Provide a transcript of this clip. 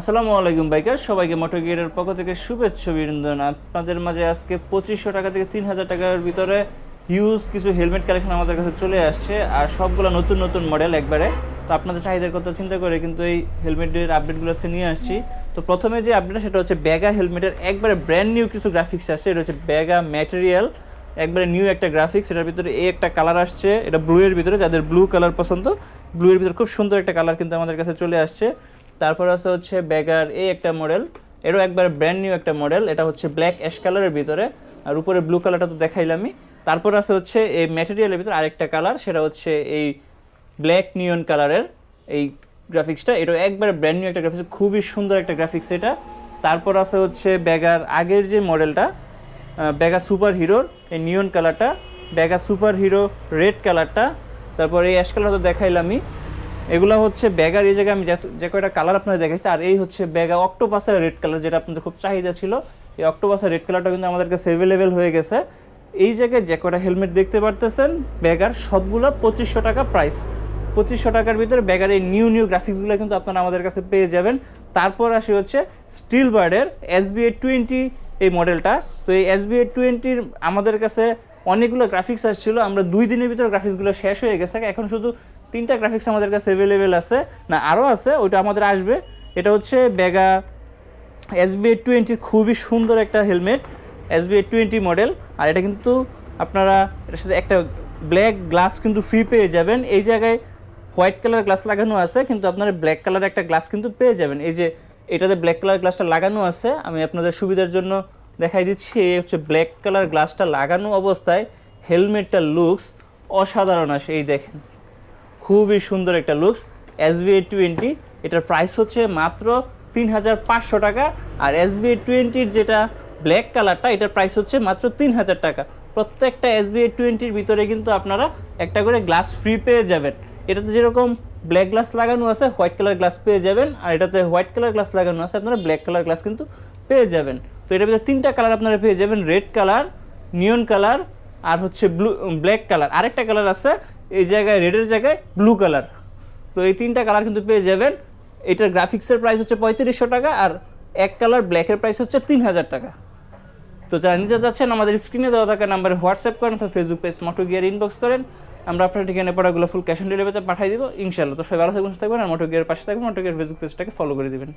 আসসালামু আলাইকুম বাইকার, সবাইকে মোটর গিয়ারের পক্ষ থেকে শুভেচ্ছা, অভিনন্দন। আপনাদের মাঝে আজকে পঁচিশশো টাকা থেকে তিন হাজার টাকার ভিতরে হিউজ কিছু হেলমেট কালেকশন আমাদের কাছে চলে আসছে, আর সবগুলো নতুন নতুন মডেল একবারে। তো আপনাদের চাহিদার কথা চিন্তা করে কিন্তু এই হেলমেটের আপডেটগুলো আজকে নিয়ে আসছি। তো প্রথমে যে আপডেট সেটা হচ্ছে ব্যাগা হেলমেটের একবারে ব্র্যান্ড নিউ কিছু গ্রাফিক্স আসছে। এটা হচ্ছে ব্যাগা ম্যাটেরিয়াল একবারে নিউ একটা গ্রাফিক্স এটার ভিতরে এই একটা কালার আসছে। এটা ব্লু এর ভিতরে, যাদের ব্লু কালার পছন্দ ব্লু এর ভিতরে খুব সুন্দর একটা কালার কিন্তু আমাদের কাছে চলে আসছে। তারপর আছে হচ্ছে ব্যাগার এই একটা মডেল এরও একবার ব্র্যান্ড নিউ একটা মডেল এটা হচ্ছে ব্ল্যাক অ্যাশ কালারের ভিতরে, আর উপরে ব্লু কালারটা তো দেখাইলামই। তারপর আছে হচ্ছে এই ম্যাটেরিয়ালের ভিতরে আরেকটা কালার সেটা হচ্ছে এই ব্ল্যাক নিয়ন কালারের এই গ্রাফিক্সটা এটা একবারে ব্র্যান্ড নিউ একটা গ্রাফিক্স খুবই সুন্দর একটা গ্রাফিক্স এটা। তারপর আছে হচ্ছে ব্যাগার আগের যে মডেলটা ব্যাগা সুপার হিরোর এই নিয়ন কালারটা ব্যাগা সুপার হিরো রেড কালারটা তারপর এই অ্যাশ কালারটা তো দেখাইলামই। এগুলো হচ্ছে ব্যাগার এই জায়গায় আমি যে- কয়টা কালার আপনাদের দেখাইছি, আর এই হচ্ছে ব্যাগা অক্টোপাসের রেড কালার যেটা আপনাদের খুব চাহিদা ছিল। এই অক্টোপাসের রেড কালারটা কিন্তু আমাদের কাছে অ্যাভেলেবেল হয়ে গেছে। এই জায়গায় যে কয়টা হেলমেট দেখতে পারতেছেন ব্যাগার সবগুলো পঁচিশশো টাকা প্রাইস পঁচিশশো টাকার ভিতরে ব্যাগার এই নিউ নিউ গ্রাফিক্সগুলো কিন্তু আপনারা আমাদের কাছে পেয়ে যাবেন। তারপর আসি হচ্ছে স্টিল বার্ডের এস বি টোয়েন্টি এই মডেলটা তো এই এস বি টোয়েন্টির আমাদের কাছে অনেকগুলো গ্রাফিক্স আসছিল। আমরা দুই দিনের ভিতরে গ্রাফিক্সগুলো শেষ হয়ে গেছে। এখন শুধু তিনটা গ্রাফিক্স আমাদের কাছে অ্যাভেলেবেল আছে। না আরও আছে, ওইটা আমাদের আসবে। এটা হচ্ছে ব্যাগা এস বি টোয়েন্টির খুবই সুন্দর একটা helmet S B twenty model আর এটা কিন্তু আপনারা, এটার সাথে একটা ব্ল্যাক গ্লাস কিন্তু ফ্রি পেয়ে যাবেন। এই জায়গায় হোয়াইট কালার গ্লাস লাগানো আছে, কিন্তু আপনারা ব্ল্যাক কালার একটা গ্লাস কিন্তু পেয়ে যাবেন। এই যে, এটাতে ব্ল্যাক কালার গ্লাসটা লাগানো আছে, আমি আপনাদের সুবিধার জন্য দেখাই দিচ্ছি, এই হচ্ছে ব্ল্যাক কালার গ্লাসটা লাগানো অবস্থায় হেলমেটটা লুকস অসাধারণ আসে, এই দেখেন। খুবই সুন্দর একটা লুকস এস বি টোয়েন্টি এটার প্রাইস হচ্ছে মাত্র তিন হাজার পাঁচশো টাকা, আর এস বি টোয়েন্টির যেটা ব্ল্যাক কালারটা এটার প্রাইস হচ্ছে মাত্র তিন হাজার টাকা। প্রত্যেকটা এস বি টোয়েন্টির ভিতরে কিন্তু আপনারা একটা করে গ্লাস ফ্রি পেয়ে যাবেন। এটাতে যেরকম ব্ল্যাক গ্লাস লাগানো আছে হোয়াইট কালার গ্লাস পেয়ে যাবেন, আর এটাতে হোয়াইট কালার গ্লাস লাগানো আছে, আপনারা ব্ল্যাক কালার গ্লাস কিন্তু পেয়ে যাবেন। তো এটার ভিতরে তিনটা কালার আপনারা পেয়ে যাবেন রেড কালার নিয়ন কালার আর হচ্ছে ব্লু ব্ল্যাক কালার আরেকটা কালার আছে এই জায়গায় রেডের জায়গায় ব্লু কালার তো এই তিনটা কালার কিন্তু পেয়ে যাবেন। এটার গ্রাফিক্সের প্রাইস হচ্ছে পঁয়ত্রিশশো টাকা আর এক কালার ব্ল্যাকের প্রাইস হচ্ছে তিন হাজার টাকা। তো যারা নিতে যাচ্ছেন, আমাদের স্ক্রিনে দেওয়া থাকা নাম্বারে হোয়াটসঅ্যাপ করেন অথবা Facebook page Moto Gear inbox করেন। আমরা আপনার ঠিকানা পড়াগুলো ফুল ক্যাশ অন ডেলিভারিতে পাঠিয়ে দিব ইনশাল্লাহ তো সবাই ভালো থাকবেন থাকবেন আর মোটো গিয়ার পাশে থাকবেন মোটো গিয়ার ফেসবুক পেজটাকে ফলো করে দিবেন।